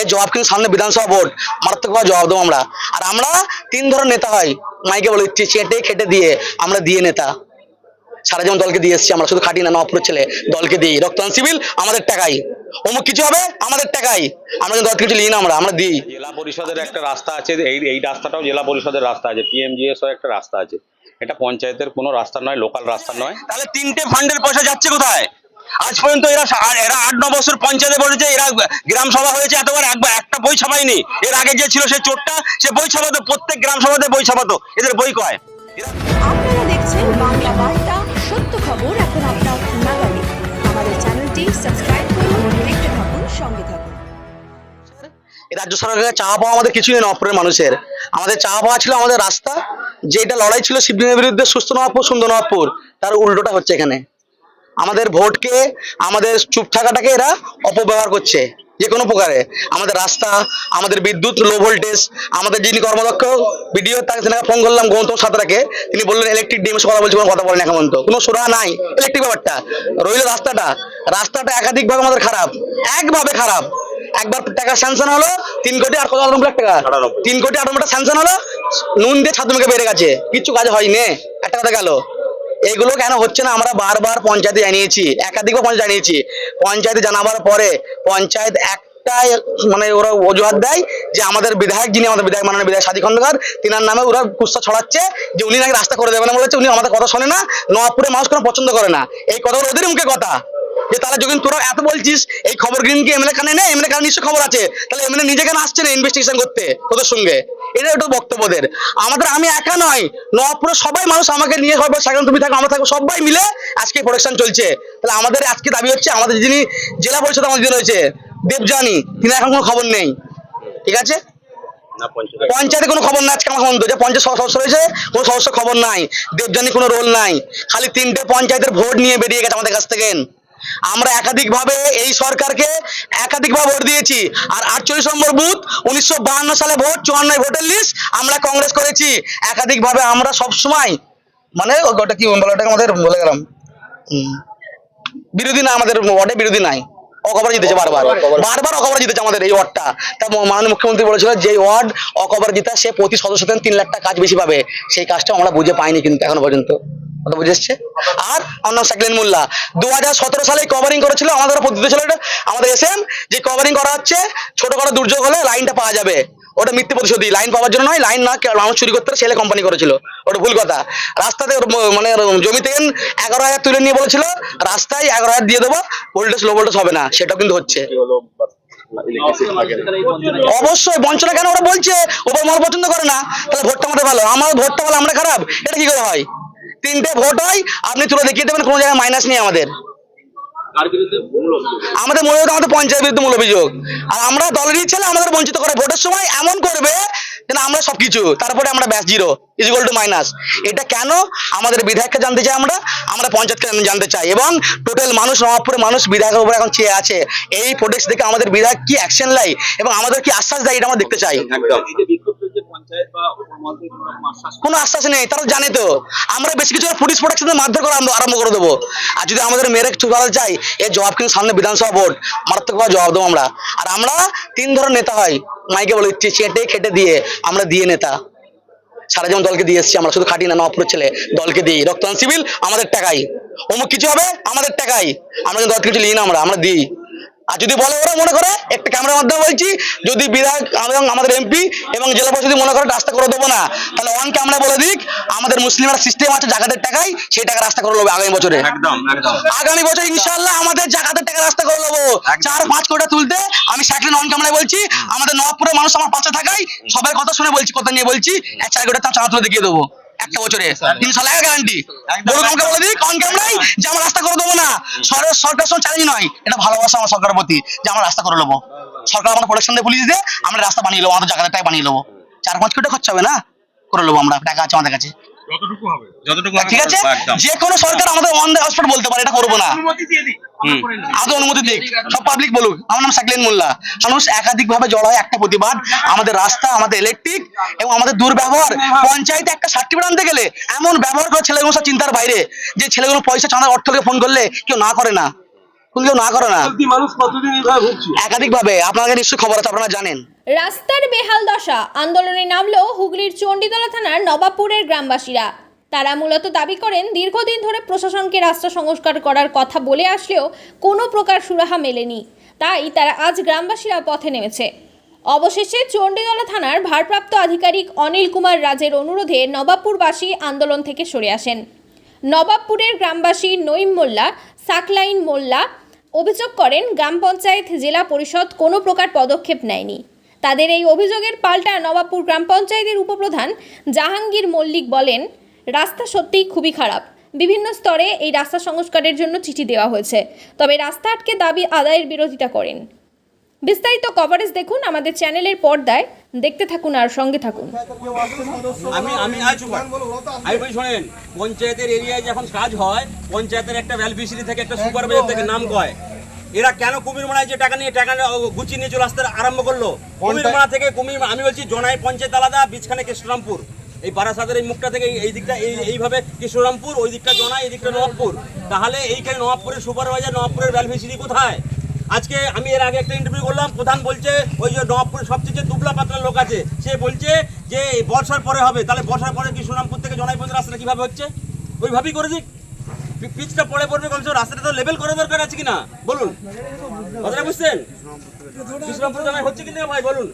এর জবাব কিন্তু সামনে বিধানসভা ভোট মারাত্মকভাবে জবাব দেবো আমরা। আর আমরা তিন ধরনের নেতা হয়। মাইকে বলে দিচ্ছি চেটে খেটে দিয়ে আমরা দিয়ে নেতা। সারা যেমন দলকে দিয়ে এসছি আমরা শুধু খাটি না নপুরের ছেলে। দলকে দিই রক্তদান সিভিল আমাদের টাকাই। অমুক কিছু হবে আমাদের টাকাই। আমরা কিন্তু দল কিছু নিই না আমরা আমরা দিই। জেলা পরিষদের একটা রাস্তা আছে এই এই রাস্তাটাও জেলা পরিষদের রাস্তা আছে পিএমজিএস একটা রাস্তা আছে। এটা পঞ্চায়েতের কোনো রাস্তা নয় লোকাল রাস্তা নয়। তাহলে তিনটে ফান্ডের পয়সা যাচ্ছে কোথায়? আজ পর্যন্ত এরা এরা আট ন বছর পঞ্চায়েতে বলেছে এরা গ্রাম সভা হয়েছে এতবার একবার একটা বই ছাপায়নি। এর আগে যে ছিল সে চোরটা সে বই ছাপাতো প্রত্যেক গ্রাম সভাতে বই ছাপাতো এদের বই কয়? আপনারা দেখছেন বাংলা বার্তা সত্য খবর এখন আপনার নাগালে। আমাদের চ্যানেলটি সাবস্ক্রাইব করুন দেখতে থাকুন সঙ্গে থাকুন। রাজ্য সরকারের চাওয়া পাওয়া আমাদের কিছুই নেই নবপুরের মানুষের। আমাদের চাওয়া পাওয়া ছিল আমাদের রাস্তা যেটা লড়াই ছিল শিবলিঙ্গের বিরুদ্ধে সুস্থ নবাবপুর সুন্দর নবাবপুর তার উল্টোটা হচ্ছে এখানে। আমাদের ভোটকে আমাদের চুপ থাকাটাকে এরা অপব্যবহার করছে যে কোনো প্রকারে। আমাদের রাস্তা আমাদের বিদ্যুৎ লো ভোল্টেজ আমাদের যিনি কর্মদক্ষ বিডিও তাকে তেনাকে ফোন করলাম গৌতম সাঁতরাকে। তিনি বললেন ইলেকট্রিক ডিএমএস কথা বলছি কোনো কথা বলেন এখন তো কোনো সুরা নাই ইলেকট্রিক ব্যাপারটা। রইল রাস্তাটা। রাস্তাটা একাধিকভাবে আমাদের খারাপ একভাবে খারাপ। একবার টাকা স্যাংশন হলো তিন কোটি আট লাখ টাকা। তিন কোটি আট স্যাংশন হলো নুন দিয়ে ছাত্র মেঘে বেড়ে গেছে। কিচ্ছু কাজ হয়নি। একটা কথা গেল। এগুলো কেন হচ্ছে না? আমরা বারবার পঞ্চায়েতে জানিয়েছি একাধিক পঞ্চায়েত জানিয়েছি। পঞ্চায়েতে জানাবার পরে পঞ্চায়েত একটাই মানে ওরা অজুহাত দেয় যে আমাদের বিধায়ক, যিনি আমাদের বিধায়ক, মাননীয় বিধায়ক সাদী খন্দকার, তিনার নামে ওরা কুস্তা ছড়াচ্ছে যে উনি নাকি রাস্তা করে দেবেন বলেছে, উনি আমাদের কথা শোনে না নবাবপুরের মানুষ কোনো পছন্দ করে না। এই কথাগুলো ওদের মুখে কথা। যে তাহলে যখন তোরা এত বলছিস এই খবর গ্রিন কি এমএলএ কানে নেই? এমএলএ কানে নিশ্চয় খবর আছে। তাহলে এমএলএ নিজে কেন আসছে না ইনভেস্টিগেশন করতে তোদের সঙ্গে? এটা একটু বক্তব্যদের আমাদের আমি একা নয় নবাবপুরের সবাই মানুষ আমাকে নিয়ে হবে সেখানে তুমি থাকো আমরা থাকব সবাই মিলে আজকে প্রোডাকশন চলছে। তাহলে আমাদের আজকে দাবি হচ্ছে আমাদের যিনি জেলা পরিষদ আমাদের যিনি রয়েছে দেবজানি তিনি এখন কোনো খবর নেই। ঠিক আছে? পঞ্চায়েতে কোনো খবর নাই আজকে আমার পর্যন্ত যে পঞ্চায়েত সদস্য রয়েছে কোনো সদস্য খবর নাই। দেবজানি কোনো রোল নাই। খালি তিনটে পঞ্চায়েতের ভোট নিয়ে বেরিয়ে গেছে আমাদের কাছ থেকে। আমরা একাধিকভাবে এই সরকারকে একাধিকভাবে ভোট দিয়েছি। আর আটচল্লিশ নম্বর বুথ উনিশশো সালে ভোট চুয়ান্ন ভোটের লিস্ট আমরা কংগ্রেস করেছি। একাধিকভাবে আমরা সব সময় মানে ওটা কি বলে ওটাকে আমাদের বলে গেলাম বিরোধী না আমাদের ওয়ার্ডে বিরোধী নাই। অকবর জিতেছে বারবার। বারবার অকবর জিতেছে আমাদের এই ওয়ার্ডটা। তা মাননীয় মুখ্যমন্ত্রী বলেছিল যে ওয়ার্ড অকবর জিতা সে প্রতি সদস্য তিন লাখ টাকা কাজ বেশি পাবে। সেই কাজটা আমরা বুঝে পাইনি কিন্তু এখনও পর্যন্ত। কথা এসছে? আর অন্য সাকলেন মোল্লা দু হাজার সতেরো সালে কভারিং করেছিল আমাদের পদ্ধতি ছিল আমাদের এসএম যে কভারিং করা হচ্ছে ছোটখাটো দুর্যোগ হলে লাইনটা পাওয়া যাবে। ওটা মিথ্যে প্রতিশ্রুতি লাইন পাওয়ার জন্য নয় লাইন না মানুষ চুরি করতে ছেলে কোম্পানি করেছিল। ওটা ভুল কথা। রাস্তাতে মানে ওর জমি থেকে এগারো হাজার তুলে নিয়ে বলেছিল, রাস্তায় এগারো হাজার দিয়ে দেবো ভোল্টেজ লো ভোল্টেজ হবে না, সেটাও কিন্তু হচ্ছে। অবশ্যই, বঞ্চনা কেন? ওরা বলছে ওপর মহল পছন্দ করে না, তাহলে ভোটটা আমাদের ভালো, আমার ভোটটা ভালো, আমরা খারাপ, এটা কি করে হয়? তিনটে ভোট হয় আপনি তুলে দেখিয়ে দেবেন কোনো জায়গায় মাইনাস নেই আমাদের। আমাদের মূল অভিযোগ আমাদের পঞ্চায়েত বিরুদ্ধে মূল অভিযোগ আর আমরা দলেরই ছেলে আমাদের বঞ্চিত করে ভোটের সময় এমন করবে যেন আমরা সবকিছু তারপরে আমরা ব্যাস জিরো ইজিকল টু মাইনাস এটা কেন? আমাদের বিধায়ককে জানতে চাই আমরা আমরা পঞ্চায়েতকে জানতে চাই। এবং টোটাল মানুষ নবাবপুরের মানুষ বিধায়কের উপরে এখন চেয়ে আছে। এই প্রোটেক্ট দেখে আমাদের বিধায়ক কি অ্যাকশন লাই এবং আমাদের কি আশ্বাস দেয় এটা আমরা দেখতে চাই। একদম। কোনো আশ্বাস নেই, তারা জানে তো। আমরা বেশি কিছু পুলিশ প্রোটেকশন মারধর করা আরম্ভ- করে দেবো। আর যদি আমাদের মেরে ছুটাতে চাই, এর জবাব কিন্তু সামনে বিধানসভা ভোট মারাত্মকভাবে জবাব দেবো আমরা। আর আমরা তিন ধরনের নেতা হয়, মাইকে বলে দিচ্ছি, চেটে খেটে দিয়ে আমরা দিয়ে নেতা। সারা যেমন দলকে দিয়ে এসছি আমরা, শুধু খাটি না, নবাবপুরের ছেলে, দলকে দিই রক্তদান সিভিল আমাদের টাকাই। অমুক কিছু হবে, আমাদের টাকাই। আমরা কিন্তু দল কিছু নিই না আমরা আমরা দিই। আর যদি বলে ওরা মনে করে একটা ক্যামেরার মাধ্যমে বলছি যদি বিধায়ক এবং আমাদের এমপি এবং জেলা পরিষদ যদি মনে করে রাস্তা করে দেবো না তাহলে অন ক্যামেরা বলে দিক আমাদের মুসলিমের সিস্টেম আছে জাকাতের টাকায় সেই টাকা রাস্তা করে নেব আগামী বছরে। আগামী বছর ইনশাল্লাহ আমাদের জাকাতের টাকা রাস্তা করে নেব। চার পাঁচ কোটা তুলতে আমি সাইকেল অন ক্যামেরায় বলছি আমাদের নবাবপুরের মানুষ আমার পাশে থাকায় সবাই কথা শুনে বলছি কথা নিয়ে বলছি চার কোটা চাঁদা তুলে দেখিয়ে দেবো। একটা বছরে। ইনশাল্লাহ গ্যারান্টি বড় আমাকে বলে দিক অন ক্যামেরায় যে আমার রাস্তা করে দেবো না। সরকার সরকার সঙ্গে চ্যালেঞ্জ নয়। এটা ভালোবাসা আমার সরকারের প্রতি যে আমরা রাস্তা করে নেব। সরকার আমার প্রোটেকশন দিয়ে পুলিশ দিয়ে আমরা রাস্তা বানিয়ে নেব আমাদের জায়গাটাই বানিয়ে নেব। চার পাঁচ কোটি খরচা হবে না? করে নেব আমরা টাকা আছে আমাদের কাছে। যতটুকু হবে। যতটুকু ঠিক আছে? যে কোনো সরকার আমাদের অন দ্য স্পট বলতে পারে এটা করব না। হুম। আমাদের অনুমতি দিক। সব পাবলিক বলুক। আমার নাম সাকলেন মোল্লা। মানুষ একাধিক ভাবে জড় হয় একটা প্রতিবাদ আমাদের রাস্তা আমাদের ইলেকট্রিক এবং আমাদের দুর্ব্যবহার। পঞ্চায়েতে একটা সার্টিফিকেট আনতে গেলে এমন ব্যবহার করে ছেলেগুলো সব চিন্তার বাইরে। যে ছেলেগুলো পয়সা চাঁদার অর্থ ফোন করলে কেউ না করে না। কিন্তু কেউ না করে না। মানুষ কতদিন এইভাবে ভুগছে? একাধিক ভাবে আপনাদের নিশ্চয়ই খবর আছে আপনারা জানেন। রাস্তার বেহাল দশা। আন্দোলনে নামলো হুগলির চণ্ডীতলা থানার নবাবপুরের গ্রামবাসীরা। তারা মূলত দাবি করেন দীর্ঘদিন ধরে প্রশাসনকে রাস্তা সংস্কার করার কথা বলে আসলেও কোনো প্রকার সুরাহা মেলেনি। তাই তারা আজ গ্রামবাসীরা পথে নেমেছে। অবশেষে চণ্ডীতলা থানার ভারপ্রাপ্ত আধিকারিক অনিল কুমার রাজের অনুরোধে নবাবপুরবাসী আন্দোলন থেকে সরে আসেন। নবাবপুরের গ্রামবাসী নঈম মোল্লা সাকলাইন মোল্লা অভিযোগ করেন, গ্রাম পঞ্চায়েত, জেলা পরিষদ কোনো প্রকার পদক্ষেপ নেয়নি। তাদের এই অভিযোগের পাল্টা নবাবপুর গ্রাম পঞ্চায়েতের উপপ্রধান জাহাঙ্গীর মল্লিক বলেন, রাস্তা সত্যিই খুবই খারাপ। বিভিন্ন স্তরে এই রাস্তা সংস্কারের জন্য চিঠি দেওয়া হয়েছে। তবে রাস্তা আটকে দাবি আদায়ের বিরোধিতা করেন। বিস্তারিত কভারেজ দেখুন আমাদের চ্যানেলের পর্দায়। দেখতে থাকুন আর সঙ্গে থাকুন। আমি আমি আজ শোনেন, পঞ্চায়েতের এরিয়ায় যখন কাজ হয়, পঞ্চায়েতের একটা ভ্যালফিসারি থেকে একটা সুপারভাইজার থেকে নাম কয়। এরা কেন কুমির মারায় যে টাকা নিয়ে, টাকা গুছিয়ে নিয়ে চলে আসতে আরম্ভ করল? কুমির মারা থেকে কুমির আমি বলছি, জনাই পঞ্চায়েত আলাদা, বীজখানে কৃষ্ণরামপুর এই বারাসাতের এই মুখটা থেকে এই- এই দিকটা, এই, এইভাবে কৃষ্ণরামপুর ওই দিকটা জনাই, এই দিকটা নবাবপুর। তাহলে এইখানে নবাবপুরের সুপারভাইজার নবাবপুরের ভ্যালফিসারি কোথায়? আজকে আমি এর আগে একটা ইন্টারভিউ করলাম, প্রধান বলছে, ওই যে নবাবপুরের সবচেয়ে যে দুবলা পাতলা লোক আছে, সে বলছে যে বর্ষার পরে হবে। তাহলে বর্ষার পরে কি সোনামপুর থেকে জনাই পর্যন্ত রাস্তাটা কীভাবে হচ্ছে? ওইভাবেই করে দিক পিচটা পড়ে পড়বে কমসে রাস্তাটা তো লেভেল করা দরকার আছে কিনা? বলুন। কথাটা বুঝছেন? কৃষ্ণরামপুর জনাই হচ্ছে কিনা ভাই? বলুন।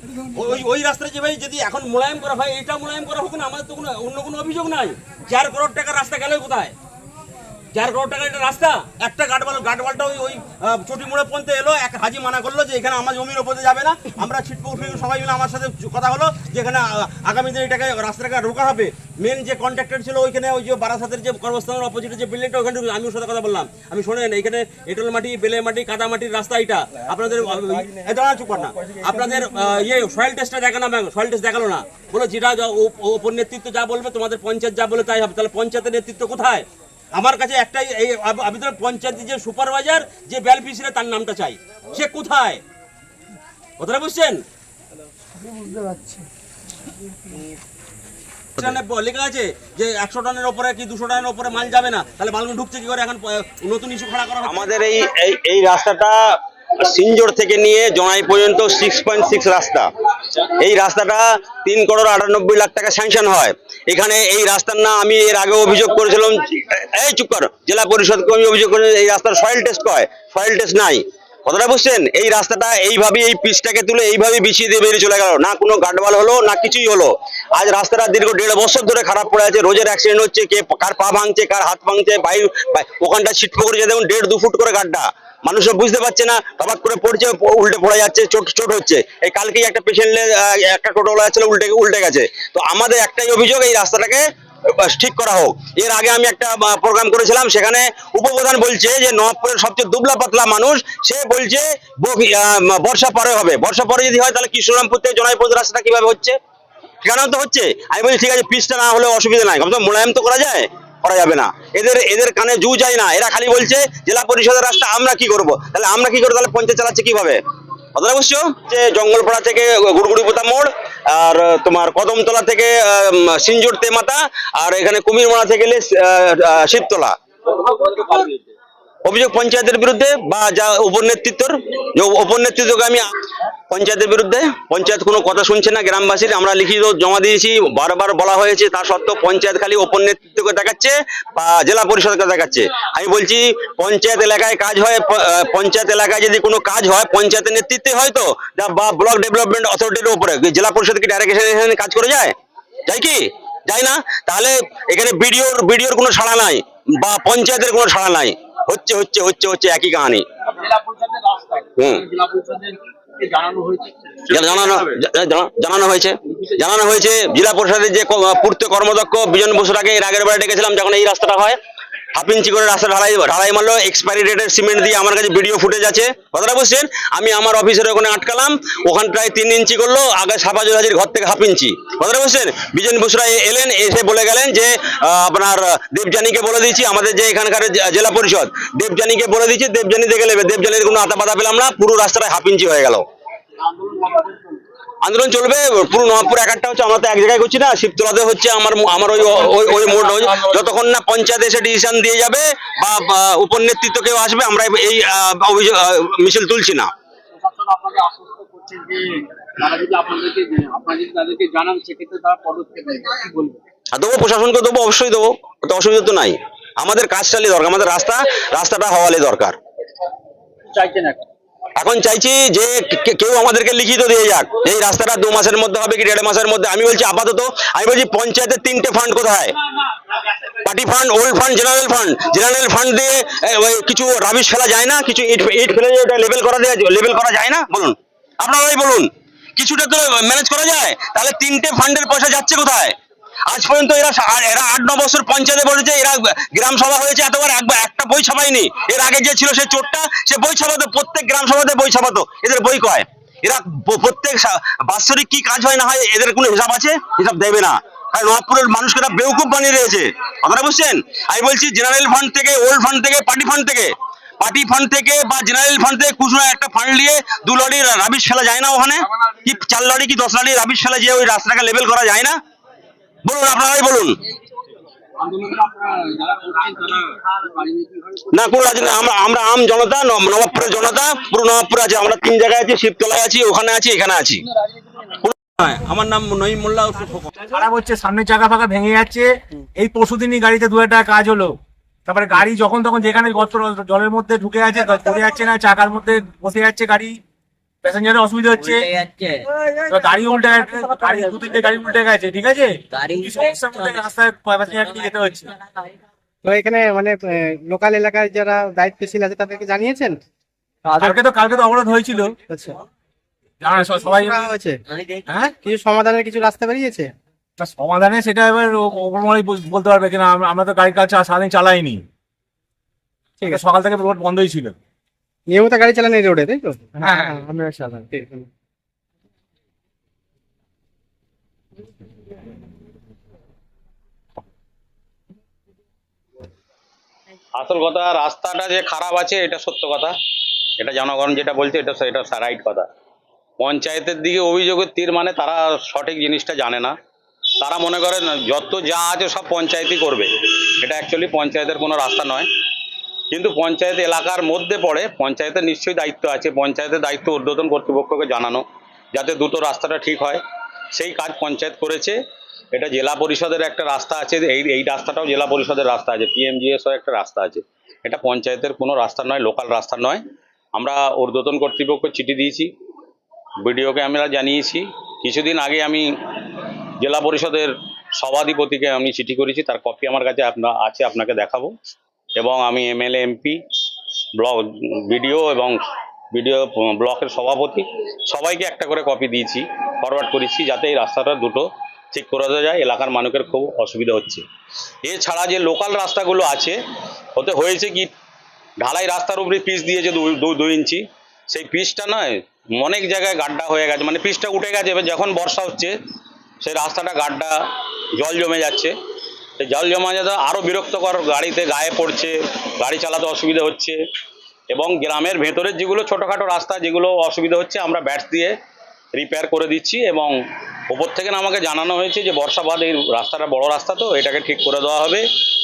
ওই ওই রাস্তাটা যে ভাই যদি এখন মোলায়েম করা হয়, এটা মোলায়েম করা হোক না, আমাদের তো কোনো অন্য কোনো অভিযোগ নাই। চার করোড় টাকার রাস্তা গেলে কোথায়? এখানে আমি শোনেন এখানে এঁটেল মাটি, বেলে মাটি, কাদা মাটির রাস্তা এটা। আপনাদের না। আপনাদের ইয়ে সয়েল টেস্টটা দেখানো সয়েল টেস্ট দেখাল না। বলো, যেটা ওপর নেতৃত্ব যা বলবে, তোমাদের পঞ্চায়েত যা বলে তাই হবে। তাহলে পঞ্চায়েতের নেতৃত্ব কোথায়? আমার কাছে একটাই, এই আবেদন পঞ্চায়েতের যে সুপারভাইজার, যে বেলফিসিয়ারি তার নামটা চাই। সে কোথায়? কথাটা বুঝছেন? লেখা আছে যে একশো টনের ওপরে কি দুশো টনের ওপরে মাল যাবে না? তাহলে মালগুলো ঢুকছে কি করে? এখন নতুন ইস্যু খাড়া করা আমাদের এই এই রাস্তাটা সিনজোর থেকে নিয়ে জনাই পর্যন্ত সিক্স পয়েন্ট সিক্স রাস্তা। এই রাস্তাটা তিন করোড় আটানব্বই লাখ টাকা স্যাংশন হয়। এখানে এই রাস্তার না আমি এর আগে অভিযোগ করেছিলাম, এই চুপ কর, জেলা পরিষদকে আমি অভিযোগ করেছি এই রাস্তার সয়েল টেস্ট হয় সয়েল টেস্ট নাই। কথাটা বুঝছেন? এই রাস্তাটা এইভাবে এই পিচটাকে তুলে এইভাবে বিছিয়ে দিয়ে বেরিয়ে চলে গেল। না কোনো গাডওয়াল হলো, না কিছুই হলো। আজ রাস্তাটা দীর্ঘ দেড় বছর ধরে খারাপ পড়ে আছে, রোজের অ্যাক্সিডেন্ট হচ্ছে, কে কার পা ভাঙছে, কার হাত ভাঙছে বাইর বাই- ওখানটা ছিটপো করেছে দেখুন, দেড় দু ফুট করে গাড্ডা মানুষও বুঝতে পারছে না টবাক করে পড়ছে, উল্টে পড়ে যাচ্ছে, চোট চোট হচ্ছে। এই কালকেই একটা পেশেন্ট একটা টোটোলা ছিল উল্টে উল্টে গেছে। তো আমাদের একটাই অভিযোগ, এই রাস্তাটাকে ঠিক করা হোক। এর আগে আমি একটা প্রোগ্রাম করেছিলাম, সেখানে উপপ্রধান বলছে যে, নবাবপুরের সবচেয়ে দুবলা পাতলা মানুষ, সে বলছে বর্ষা পরে হবে। বর্ষা পরে যদি হয়, তাহলে কৃষ্ণরামপুর থেকে জনাইপুর রাস্তাটা কীভাবে হচ্ছে? ঠিকানাও তো হচ্ছে। আমি বলছি, ঠিক আছে পিসটা না হলে অসুবিধা নাই। মোলায়েম তো করা যায়? করা যাবে না। এদের এদের কানে জু যায় না। এরা খালি বলছে, জেলা পরিষদের রাস্তা আমরা কি করব? তাহলে আমরা কি করব? তাহলে পঞ্চায়েত চালাচ্ছে কীভাবে? কথাটা বুঝছ? যে জঙ্গলপাড়া থেকে গুড়গুড়ি পোতা মোড়, আর তোমার কদমতলা থেকে সিঞ্জুর তেমাতা, আর এখানে কুমিরমারা থেকে শিবতলা। অভিযোগ পঞ্চায়েতের বিরুদ্ধে বা যা উপর নেতৃত্বর উপর আমি পঞ্চায়েতের বিরুদ্ধে, পঞ্চায়েত কোনো কথা শুনছে না, গ্রামবাসীর, আমরা লিখিত জমা দিয়েছি, বারবার বলা হয়েছে, তা সত্ত্বেও পঞ্চায়েত খালি উপর নেতৃত্বকে দেখাচ্ছে বা জেলা পরিষদকে দেখাচ্ছে। আমি বলছি, পঞ্চায়েত এলাকায় কাজ হয় পঞ্চায়েত এলাকায় যদি কোনো কাজ হয়, পঞ্চায়েতের নেতৃত্বে হয় তো বা ব্লক ডেভেলপমেন্ট অথরিটির উপরে জেলা পরিষদ কি ডাইরেক্ট কাজ করে যায়? যায় কি? যায় না? তাহলে এখানে বিডিওর বিডিওর কোনো ছাড়া নাই, বা পঞ্চায়েতের কোনো ছাড়া নাই। হচ্ছে হচ্ছে হচ্ছে হচ্ছে একই কাহানি। হম। জানানো হয়েছে? জানানো হয়েছে। জেলা পরিষদের যে পূর্ত কর্মদক্ষ বিজন বসুর আগে এর আগের বারে ডেকেছিলাম যখন এই রাস্তাটা হয় হাফ ইঞ্চি করে রাস্তা ঢালাই ঢালাই মারলো এক্সপায়ারি ডেটের সিমেন্ট দিয়ে আমার কাছে ভিডিও ফুটেজ আছে। কথাটা বুঝছেন? আমি আমার অফিসের ওখানে আটকালাম ওখানটায় তিন ইঞ্চি করল, আগে সাফাজুল হাজির ঘর থেকে হাফ ইঞ্চি। কথাটা বুঝছেন? বিজন বসুরা এলেন, এসে বলে গেলেন যে আপনার দেবজানীকে বলে দিয়েছি, আমাদের যে এখানকার জেলা পরিষদ দেবজানীকে বলে দিয়েছি দেবজানী দেখে নেবে। দেবজানীর কোনো আতা পাতা পেলাম না, পুরো রাস্তাটায় হাফ ইঞ্চি হয়ে গেল। আন্দোলন চলবে পুরো নবাবপুর এক একটা হচ্ছে আমরা তো এক জায়গায় করছি না শিবতলাতে হচ্ছে আমার আমার ওই ওই ওই- যতক্ষণ না পঞ্চায়েত এসে ডিসিশন দিয়ে যাবে বা বা উপনেতৃত্ব কেউ আসবে আমরা এই অভিযোগ মিছিল তুলছি না। দেবো প্রশাসনকে দেবো অবশ্যই দেবো তো অসুবিধা তো নাই। আমাদের কাজ চালিয়ে দরকার আমাদের রাস্তা রাস্তাটা হওয়ালে দরকার। চাইছেন এখন? এখন চাইছি যে কেউ আমাদেরকে লিখিত দিয়ে যাক এই রাস্তাটা দু মাসের মধ্যে হবে কি দেড় মাসের মধ্যে। আমি বলছি আপাতত, আমি বলছি পঞ্চায়েতের তিনটে ফান্ড কোথায়? Party fund old fund general fund general fund দিয়ে কিছু রাবিশ ফেলা যায় না? কিছু ইট ইট ফেলে ওটা লেভেল করা দেওয়া লেভেল করা যায় না? বলুন। আপনারাই বলুন। কিছুটা তো ম্যানেজ করা যায়। তাহলে তিনটে ফান্ডের পয়সা যাচ্ছে কোথায়? আজ পর্যন্ত এরা এরা আট, ন বছর পঞ্চায়েতে বলেছে এরা গ্রাম সভা হয়েছে এতবার, একবার একটা বই ছাপায়নি। এর আগে যে ছিল সে চোরটা, সে বই ছাপাতো, প্রত্যেক গ্রাম সভাতে বই ছাপাতো, এদের বই কয়? এরা প্রত্যেক বাৎসরিক কি কাজ হয় না হয়, এদের কোনো হিসাব আছে? হিসাব দেবে না। আর নবাবপুরের মানুষকে এরা বেউকুব বানিয়ে রয়েছে আপনারা বুঝছেন? আমি বলছি জেনারেল ফান্ড থেকে ওল্ড ফান্ড থেকে পার্টি ফান্ড থেকে। পার্টি ফান্ড থেকে বা জেনারেল ফান্ড থেকে কুচুরা একটা ফান্ড নিয়ে দু লরি রাবিশ ফেলা যায় না ওখানে? কি চার লরি কি দশ লরি রাবিশ ফেলা যে ওই রাস্তাটাকে লেভেল করা যায় না? বলুন আপনারাই বলুন। আন্দোলনটা আপনারা যারা করছেন না কোনো রাজনীতি আমরা আমরা আম জনতা নবাবপুরের জনতা পুরো নবাবপুরে আছে আমরা তিন জায়গায় আছি শিবতলায় আছি ওখানে আছি এখানে আছি। আমার নাম নঈম মোল্লা খারাপ হচ্ছে সামনের চাকা ফাঁকা ভেঙে যাচ্ছে। এই পরশুদিনই গাড়িতে দু একটা কাজ হলো। তারপরে গাড়ি যখন তখন যেখানে গর্ত জলের মধ্যে ঢুকে আছে পড়ে যাচ্ছে না চাকার মধ্যে বসে যাচ্ছে গাড়ি। প্যাসেঞ্জারের অসুবিধা হচ্ছে। গাড়ি উল্টে গেছে, গাড়ি দু তিনটে গাড়ি উল্টে গেছে ঠিক আছে? রাস্তায় প্যাসেঞ্জার নিয়ে যেতে হচ্ছে। তো এখানে মানে লোকাল এলাকার যারা দায়িত্বশীল আছে তাদেরকে জানিয়েছেন? কালকে তো কালকে তো অবরোধ হয়েছিল। আচ্ছা। সবাই হয়েছে? হ্যাঁ? কিছু সমাধানের কিছু রাস্তা বেরিয়েছে? তা সমাধানে সেটা এবার ও- ওপর মহলেই বলতে পারবে কিনা আমরা- আমরা তো গাড়ি কাজ সারাদিন চালাইনি। ঠিক আছে। সকাল থেকে রোড বন্ধই ছিল। নিয়মিত গাড়ি চালান এই রোডে তাই তো? হ্যাঁ, হ্যাঁ। আমরা চালান আসল কথা রাস্তাটা যে খারাপ আছে এটা সত্য কথা। এটা জনগণ যেটা বলছে এটা এটা রাইট কথা। পঞ্চায়েতের দিকে অভিযোগের তীর মানে তারা সঠিক জিনিসটা জানে না। তারা মনে করেন যত যা আছে সব পঞ্চায়েতই করবে। এটা অ্যাকচুয়ালি পঞ্চায়েতের কোনো রাস্তা নয়। কিন্তু পঞ্চায়েত এলাকার মধ্যে পড়ে, পঞ্চায়েতের নিশ্চয়ই দায়িত্ব আছে, পঞ্চায়েতের দায়িত্ব ঊর্ধ্বতন কর্তৃপক্ষকে জানানো, যাতে দুটো রাস্তাটা ঠিক হয়। সেই কাজ পঞ্চায়েত করেছে। এটা জেলা পরিষদের একটা রাস্তা আছে, এই এই রাস্তাটাও জেলা পরিষদের রাস্তা আছে পিএমজিএস একটা রাস্তা আছে। এটা পঞ্চায়েতের কোনো রাস্তা নয়, লোকাল রাস্তা নয়। আমরা ঊর্ধ্বতন কর্তৃপক্ষ চিঠি দিয়েছি, বিডিওকে আমরা জানিয়েছি। কিছুদিন আগে আমি জেলা পরিষদের সভাধিপতিকে আমি চিঠি করেছি, তার কপি আমার কাছে আপনা, আছে, আপনাকে দেখাবো। এবং আমি এমএলএ, এমপি, ব্লক বিডিও এবং বিডিও ব্লকের সভাপতি, সবাইকে একটা করে কপি দিয়েছি ফরওয়ার্ড করেছি যাতে এই রাস্তাটা দুটো ঠিক করে দেওয়া যায়, এলাকার মানুষের খুব অসুবিধা হচ্ছে। এছাড়া যে লোকাল রাস্তাগুলো আছে, ওতে হয়েছে কি, ঢালাই রাস্তার উপরে পিচ দিয়েছে দুই ইঞ্চি। সেই পিচটা নয়, অনেক জায়গায় গাড্ডা হয়ে গেছে মানে পিচটা উঠে গেছে, এবার যখন বর্ষা হচ্ছে, সেই রাস্তাটা গাড্ডা, জল জমে যাচ্ছে। জল জমা যাতে আরও বিরক্তকর গাড়িতে গায়ে পড়ছে, গাড়ি চালাতে অসুবিধা হচ্ছে এবং গ্রামের ভেতরের যেগুলো ছোটোখাটো রাস্তা যেগুলো অসুবিধা হচ্ছে আমরা ব্যাটস দিয়ে রিপেয়ার করে দিচ্ছি এবং ওপর থেকে আমাকে জানানো হয়েছে যে বর্ষাবাদ এই রাস্তাটা বড় রাস্তা তো, এটাকে ঠিক করে দেওয়া হবে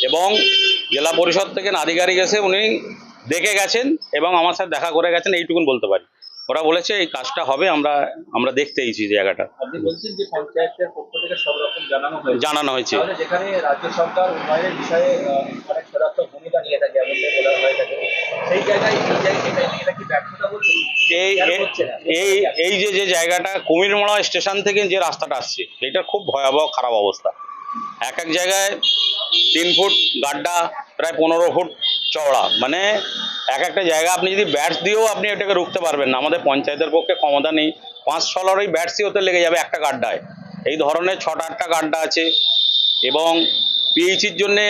এবং জেলা পরিষদ থেকে আধিকারিক এসে উনি দেখে গেছেন এবং আমার সাথে দেখা করে গেছেন, এইটুকুন বলতে পারি। ওরা বলেছে এই কাজটা হবে আমরা আমরা দেখতে এইছি জায়গাটা। আপনি বলছেন যে পঞ্চায়েতের পক্ষ থেকে সব রকম জানানো হয়েছে। জানানো হয়েছে। যেখানে রাজ্য সরকার উন্নয়নের বিষয়ে অনেক সদাত্মক ভূমিকা নিয়ে থাকে এমনটাই বলা হয়ে থাকে সেই জায়গায় এই জায়গায় এটা এটা কি ব্যর্থতা বলছে? এই কেন এই- হচ্ছে না? এই এই যে যে জায়গাটা কুমিরমোড়া স্টেশন থেকে যে রাস্তাটা আসছে এটা খুব ভয়াবহ খারাপ অবস্থা। এক এক জায়গায় তিন ফুট গাড্ডা প্রায় পনেরো ফুট চওড়া। মানে এক একটা জায়গা আপনি যদি ব্যাটস দিয়েও আপনি এটাকে রুখতে পারবেন না। আমাদের পঞ্চায়েতের পক্ষে ক্ষমতা নেই। পাঁচ ছ লড়াই ব্যাটসই হতে লেগে যাবে একটা গাড্ডায়। এই ধরনের ছটা আটটা গাড্ডা আছে এবং পিএইচির জন্যে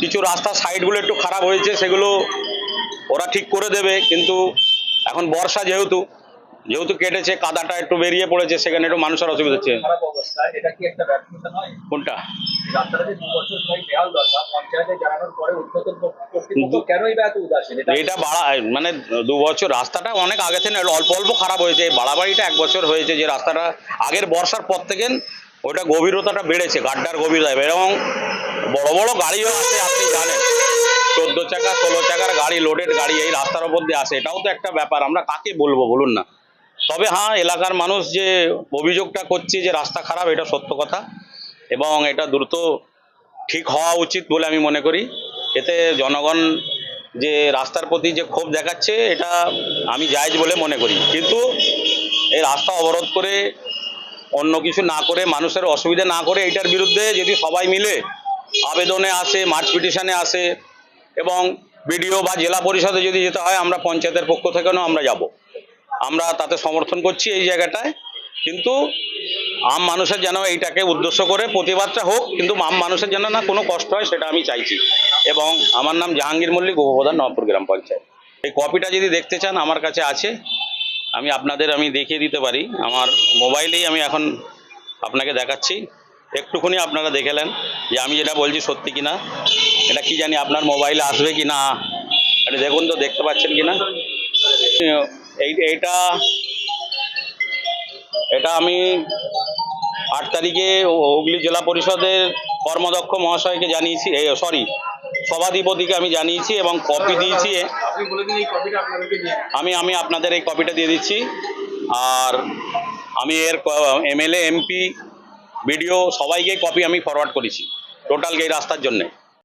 কিছু রাস্তা সাইডগুলো একটু খারাপ হয়েছে, সেগুলো ওরা ঠিক করে দেবে। কিন্তু এখন বর্ষা যেহেতু যেহেতু কেটেছে কাদাটা একটু বেরিয়ে পড়েছে সেখানে একটু মানুষের অসুবিধা হচ্ছে। কোনটা? এটা এটা বাড়া মানে দু বছর রাস্তাটা অনেক আগে থেকে অল্প অল্প খারাপ হয়েছে। এই বাড়াবাড়িটা এক বছর হয়েছে যে রাস্তাটা আগের বর্ষার পর থেকে ওটা গভীরতাটা বেড়েছে গাড্ডার গভীরতা। এবং বড় বড় গাড়িও আছে আপনি জানেন। চোদ্দ চাকা ষোলো চাকার গাড়ি লোডেড গাড়ি এই রাস্তার ওপর দিয়ে আসে। এটাও তো একটা ব্যাপার। আমরা কাকে বলব বলুন না। তবে হ্যাঁ এলাকার মানুষ যে অভিযোগটা করছে যে রাস্তা খারাপ, এটা সত্য কথা। এবং এটা দ্রুত ঠিক হওয়া উচিত বলে আমি মনে করি। এতে জনগণ যে রাস্তার প্রতি যে ক্ষোভ দেখাচ্ছে, এটা আমি জায়জ বলে মনে করি। কিন্তু এই রাস্তা অবরোধ করে অন্য কিছু না করে, মানুষের অসুবিধা না করে এটার বিরুদ্ধে যদি সবাই মিলে আবেদনে আসে, মার্চ পিটিশনে আসে, এবং বিডিও বা জেলা পরিষদে যদি যেতে হয়, আমরা পঞ্চায়েতের পক্ষ থেকেও আমরা যাব। আমরা তাতে সমর্থন করছি এই জায়গাটায়। কিন্তু আম মানুষের যেন এইটাকে উদ্দেশ্য করে প্রতিবাদটা হোক, কিন্তু আম মানুষের যেন না কোনো কষ্ট হয় সেটা আমি চাইছি। এবং আমার নাম জাহাঙ্গীর মল্লিক, উপপ্রধান নবপুর গ্রাম পঞ্চায়েত। এই কপিটা যদি দেখতে চান, আমার কাছে আছে। আমি আপনাদের আমি দেখিয়ে দিতে পারি। আমার মোবাইলেই আমি এখন আপনাকে দেখাচ্ছি। একটুখানি আপনারা দেখেলেন যে আমি যেটা বলছি সত্যি কিনা। এটা কি জানি আপনার মোবাইলে আসবে কি না এটা দেখুন তো, দেখতে পাচ্ছেন কি না এই এইটা এটা আমি আট তারিখে হুগলি জেলা পরিষদের কর্মদক্ষ মহাশয়কে জানিয়েছি সরি সভাধিপতিকে আমি জানিয়েছি এবং কপি দিয়েছি। আমি আমি আপনাদের এই কপিটা দিয়ে দিচ্ছি। আর আমি এর এমএলএ এমপি বিডিও সবাইকে কপি আমি ফরওয়ার্ড করেছি টোটাল এই রাস্তার জন্যে।